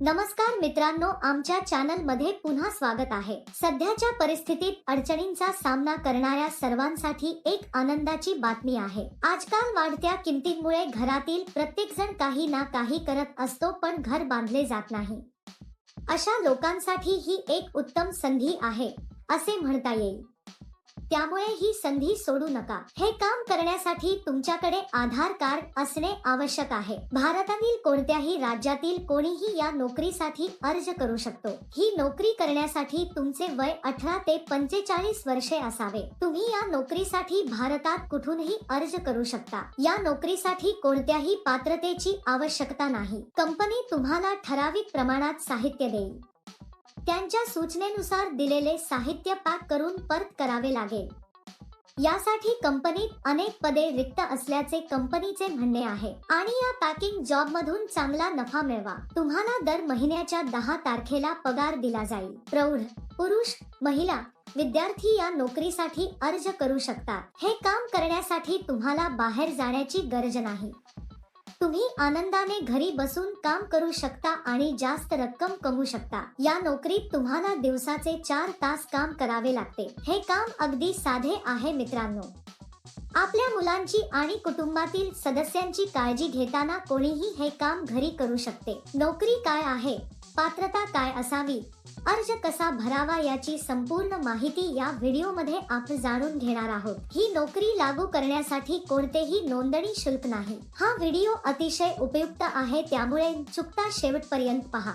नमस्कार मित्रांनो आमच्या चॅनलमध्ये पुन्हा स्वागत आहे. सध्याच्या परिस्थितीत अडचणींचा सामना करणाऱ्या सर्वांसाठी एक आनंदाची बातमी आहे. आजकाल वाढत्या किमतींमुळे घरातील प्रत्येक जण काही ना काही करत असतो पण घर बांधले जात नाही. अशा लोकांसाठी ही एक उत्तम संधी आहे असे म्हणता येईल. त्यामुळे ही संधी सोडू नका. हे काम करण्यासाठी तुमच्याकडे आधार कार्ड असणे आवश्यक आहे. भारतातील कोणत्याही राज्यातील कोणीही या नोकरीसाठी अर्ज करू शकतो. ही नोकरी करण्यासाठी तुमचे वय अठरा ते पंचेचाळीस वर्षे असावे. तुम्ही या नोकरीसाठी भारतात कुठूनही अर्ज करू शकता. या नोकरीसाठी कोणत्याही पात्रतेची आवश्यकता नाही. कंपनी तुम्हाला ठराविक प्रमाणात साहित्य देईल. त्यांच्या सूचनेनुसार दिलेले साहित्य पॅक करून परत करावे लागेल. यासाठी कंपनीत अनेक पदे रिक्त असल्याचे कंपनीचे म्हणणे आहे. आणि या पॅकिंग जॉब मधून चांगला नफा मिळवा. तुम्हाला दर महिन्याच्या दहा तारखेला पगार दिला जाईल. प्रौढ पुरुष महिला विद्यार्थी या नोकरीसाठी अर्ज करू शकतात. हे काम करण्यासाठी तुम्हाला बाहेर जाण्याची गरज नाही. तुम्ही आनंदाने घरी बसून काम करू शकता आणि जास्त रक्कम कमवू शकता. या नोकरीत तुम्हाला दिवसाचे चार तास काम करावे लागते. हे काम अगदी साधे आहे मित्रांनो. आपल्या मुलांची आणि कुटुंबातील सदस्यांची काळजी घेताना कोणीही हे काम घरी करू शकते. नोकरी काय आहे? पात्रता काय असावी? अर्ज कसा भरावा याची संपूर्ण माहिती या व्हिडिओमध्ये आपण जाणून घेणार आहोत. ही नोकरी लागू करण्यासाठी कोणतेही नोंदणी शुल्क नाही. हा व्हिडिओ अतिशय उपयुक्त आहे त्यामुळे चुकता शेवटपर्यंत पहा.